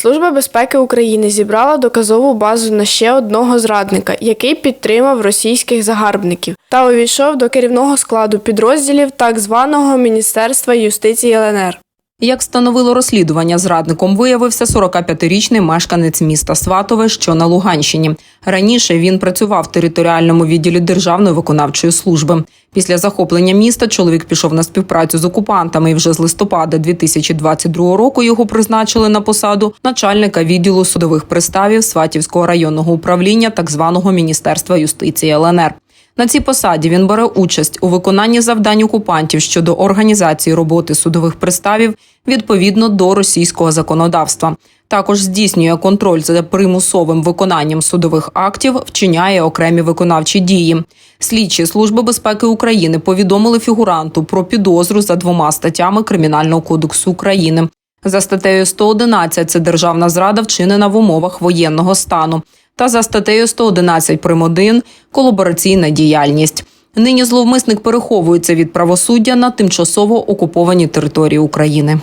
Служба безпеки України зібрала доказову базу на ще одного зрадника, який підтримав російських загарбників та увійшов до керівного складу підрозділів так званого Міністерства юстиції ЛНР. Як встановило розслідування, зрадником виявився 45-річний мешканець міста Сватове, що на Луганщині. Раніше він працював в територіальному відділі Державної виконавчої служби. Після захоплення міста чоловік пішов на співпрацю з окупантами, і вже з листопада 2022 року його призначили на посаду начальника відділу судових приставів Сватівського районного управління так званого Міністерства юстиції ЛНР. На цій посаді він бере участь у виконанні завдань окупантів щодо організації роботи судових приставів відповідно до російського законодавства. Також здійснює контроль за примусовим виконанням судових актів, вчиняє окремі виконавчі дії. Слідчі служби безпеки України повідомили фігуранту про підозру за двома статтями Кримінального кодексу України. За статтею 111 – це державна зрада, вчинена в умовах воєнного стану та за статтею 111 прим. 1 – колабораційна діяльність. Нині зловмисник переховується від правосуддя на тимчасово окупованій території України.